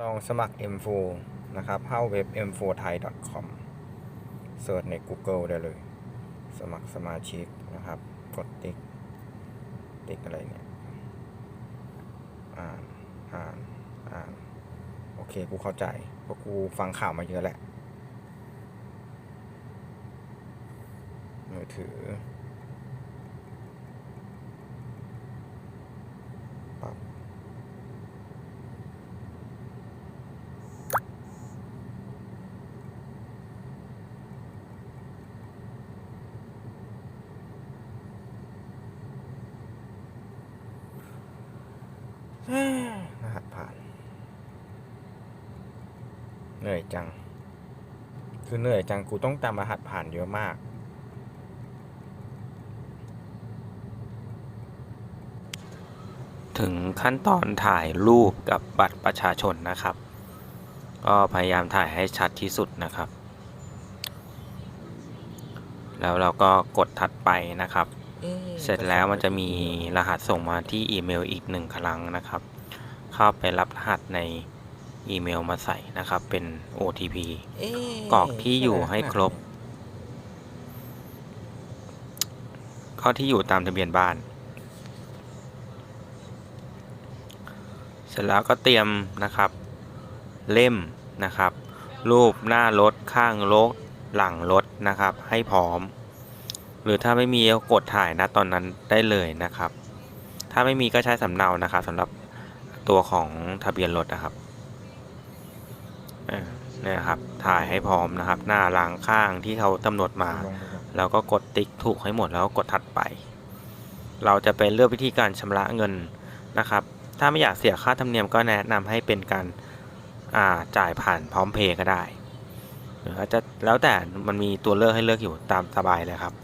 ลองสมัคร M4 นะครับเข้าเว็บ m4thai.com เสิร์ชใน Google ได้เลย สมัครสมาชิกนะครับ กดติ๊ก ติ๊กอะไรเนี่ย อ่าน อ่าน อ่าน โอเค กูเข้าใจ เพราะกูฟังข่าวมาเยอะแหละ มือถือ ปั๊บ รหัสผ่าน เหนื่อยจัง คือเหนื่อยจัง กูต้องตามรหัสผ่านเยอะมาก ถึงขั้นตอนถ่ายรูปกับบัตรประชาชนนะครับ ก็พยายามถ่ายให้ชัดที่สุดนะครับ แล้วเราก็กดถัดไปนะครับ เสร็จแล้วมันจะมีรหัสส่งมาที่อีเมลอีกหนึ่งครั้งนะครับ เข้าไปรับรหัสในอีเมลมาใส่นะครับ เป็น OTP กรอกที่อยู่ให้ครบ ข้อที่อยู่ตามทะเบียนบ้าน เสร็จแล้วก็เตรียมนะครับ เล่มนะครับ รูปหน้ารถข้างรถหลังรถนะครับ ให้พร้อม หรือถ้าไม่มีก็กดถ่ายนะตอนนั้นได้เลยนะครับ ถ้าไม่มีก็ใช้สำเนานะครับสำหรับตัวของทะเบียนรถนะครับเออเนี่ยครับถ่ายให้พร้อมนะครับ หน้าหลังข้างที่เขากำหนดมาลงไปก่อนเราก็กดติ๊กถูกให้หมดแล้วก็กดถัดไป เราจะไปเลือกวิธีการชำระเงินนะครับ ถ้าไม่อยากเสียค่าธรรมเนียมก็แนะนำให้เป็นการอ่าจ่ายผ่านพร้อมเพย์ก็ได้หรืออาจจะแล้วแต่มันมีตัวเลือกให้เลือกอยู่ตามสบายเลยครับ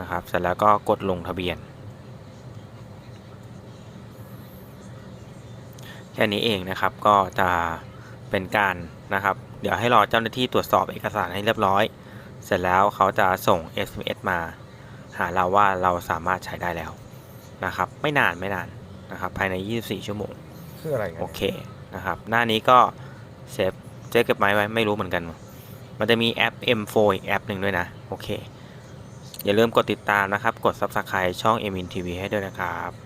นะครับเสร็จแล้วก็กดลงทะเบียน แค่นี้เองนะครับก็จะเป็นการนะครับ เดี๋ยวให้รอเจ้าหน้าที่ตรวจสอบเอกสารให้เรียบร้อย เสร็จแล้วเขาจะส่ง SMS มา หาเราว่าเราสามารถใช้ได้แล้วนะครับ ไม่นานไม่นานนะครับ ภายใน 24 ชั่วโมงคืออะไรกันโอเคนะครับ หน้านี้ก็เซฟเจ๊เก็บไม้ไว้ไม่รู้เหมือนกัน มันจะมีแอป M4 อีกแอปหนึ่งด้วยนะ โอเค อย่าลืมกดติดตามนะครับ กด Subscribe ช่อง m i n TV ให้ด้วยนะครับ